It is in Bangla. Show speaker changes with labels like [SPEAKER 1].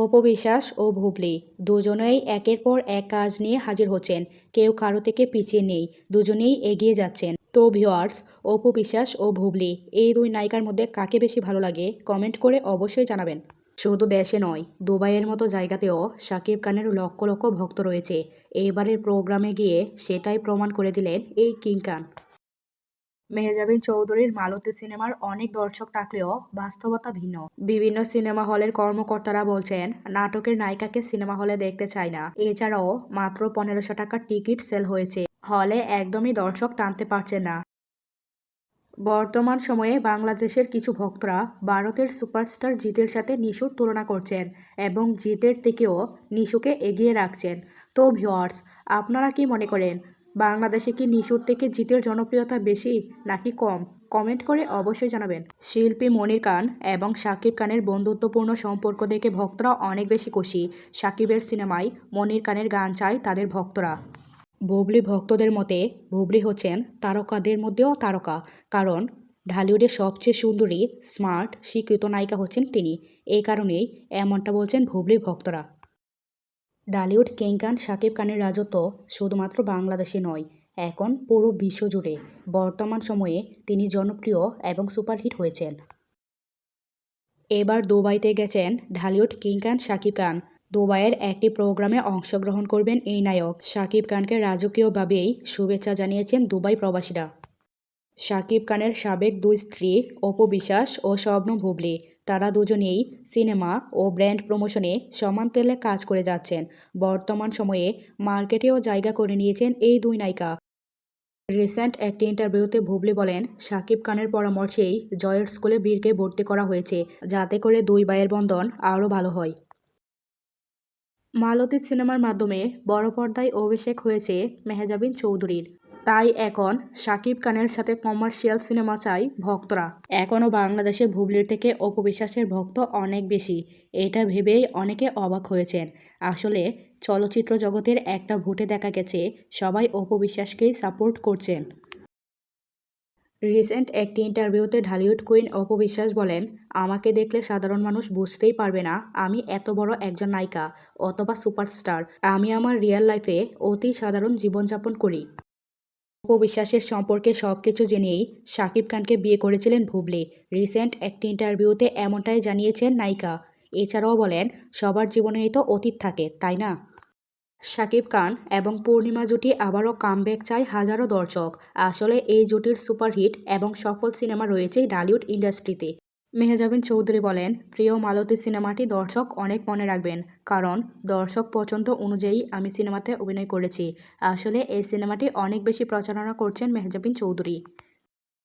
[SPEAKER 1] অপবিশ্বাস ও ভুবলি। দুজনেই একের পর এক কাজ নিয়ে হাজির হচ্ছেন। কেউ কারও থেকে পিছিয়ে নেই। দুজনেই এগিয়ে যাচ্ছেন। তো ভিওয়ার্স অপবিশ্বাস ও ভুবলি, এই দুই নায়িকার মধ্যে কাকে বেশি ভালো লাগে? কমেন্ট করে অবশ্যই জানাবেন। শুধু দেশে নয়, দুবাইয়ের মতো জায়গাতেও শাকিব খানের লক্ষ লক্ষ ভক্ত রয়েছে। এইবারের প্রোগ্রামে গিয়ে সেটাই প্রমাণ করে দিলেন এই কিং খান। মেহজাবিন চৌধুরীর মালতী সিনেমার অনেক দর্শক থাকলেও বাস্তবতা ভিন্ন। বিভিন্ন সিনেমা হলের কর্মকর্তারা বলছেন, নাটকের নায়িকাকে সিনেমা হলে দেখতে চায় না। এছাড়াও মাত্র পনেরোশো টাকার টিকিট সেল হয়েছে। হলে একদমই দর্শক টানতে পারছে না। বর্তমান সময়ে বাংলাদেশের কিছু ভক্তরা ভারতের সুপারস্টার জিতের সাথে নিশুর তুলনা করছেন এবং জিতের থেকেও নিশুকে এগিয়ে রাখছেন। তো ভিওয়ার্স আপনারা কি মনে করেন বাংলাদেশে কি নিশুর থেকে জিতের জনপ্রিয়তা বেশি নাকি কম? কমেন্ট করে অবশ্যই জানাবেন। শিল্পী মনির খান এবং শাকিব খানের বন্ধুত্বপূর্ণ সম্পর্ক দেখে ভক্তরা অনেক বেশি খুশি। শাকিবের সিনেমায় মনির খানের গান চায় তাদের ভক্তরা। বুবলি ভক্তদের মতে, বুবলি হচ্ছেন তারকাদের মধ্যেও তারকা। কারণ ঢালিউডের সবচেয়ে সুন্দরী, স্মার্ট স্বীকৃত নায়িকা হচ্ছেন তিনি। এই কারণেই এমনটা বলছেন বুবলি ভক্তরা। ঢালিউড কিং খান, শাকিব খানের রাজত্ব শুধুমাত্র বাংলাদেশে নয়, এখন পুরো বিশ্বজুড়ে। বর্তমান সময়ে তিনি জনপ্রিয় এবং সুপারহিট হয়েছেন। এবার দুবাইতে গেছেন ঢালিউড কিং খান, শাকিব খান। দুবাইয়ের একটি প্রোগ্রামে অংশগ্রহণ করবেন এই নায়ক। শাকিব খানকে রাজকীয়ভাবেই শুভেচ্ছা জানিয়েছেন দুবাই প্রবাসীরা। শাকিব খানের সাবেক দুই স্ত্রী অপু বিশ্বাস ও স্বপ্ন ভুবলি তারা দুজনেই সিনেমা ও ব্র্যান্ড প্রমোশনে সমান তেলে কাজ করে যাচ্ছেন। বর্তমান সময়ে মার্কেটেও জায়গা করে নিয়েছেন এই দুই নায়িকা। রিসেন্ট একটি ইন্টারভিউতে ভুবলি বলেন, শাকিব খানের পরামর্শেই জয়ের স্কুলে বীরকে ভর্তি করা হয়েছে, যাতে করে দুই ভাইয়ের বন্ধন আরও ভালো হয়। মালতী সিনেমার মাধ্যমে বড় পর্দায় অভিষেক হয়েছে মেহজাবিন চৌধুরীর। তাই এখন শাকিব খানের সাথে কমার্শিয়াল সিনেমা চাই ভক্তরা। এখনও বাংলাদেশে ভুবলির থেকে অপবিশ্বাসের ভক্ত অনেক বেশি, এটা ভেবেই অনেকে অবাক হয়েছেন। আসলে চলচ্চিত্র জগতের একটা ভোটে দেখা গেছে, সবাই অপবিশ্বাসকেই সাপোর্ট করছেন। রিসেন্ট একটি ইন্টারভিউতে ঢালিউড কুইন অপবিশ্বাস বলেন, আমাকে দেখলে সাধারণ মানুষ বুঝতেই পারবে না আমি এত বড় একজন নায়িকা অথবা সুপারস্টার। আমি আমার রিয়েল লাইফে অতি সাধারণ জীবনযাপন করি। অপবিশ্বাসের সম্পর্কে সব কিছু জেনেই শাকিব খানকে বিয়ে করেছিলেন ভুবলি। রিসেন্ট একটি ইন্টারভিউতে এমনটাই জানিয়েছেন নায়িকা। এছাড়াও বলেন, সবার জীবনেই তো অতীত থাকে, তাই না? শাকিব খান এবং পূর্ণিমা জুটি আবারও কামব্যাক চায় হাজারো দর্শক। আসলে এই জুটির সুপারহিট এবং সফল সিনেমা রয়েছে ডালিউড ইন্ডাস্ট্রিতে মেহজাবিন চৌধুরী বলেন, প্রিয় মালতী সিনেমাটি দর্শক অনেক মনে রাখবেন, কারণ দর্শক পছন্দ অনুযায়ী আমি সিনেমাতে অভিনয় করেছি। আসলে এই সিনেমাটি অনেক বেশি প্রচারণা করছেন মেহজাবিন চৌধুরী।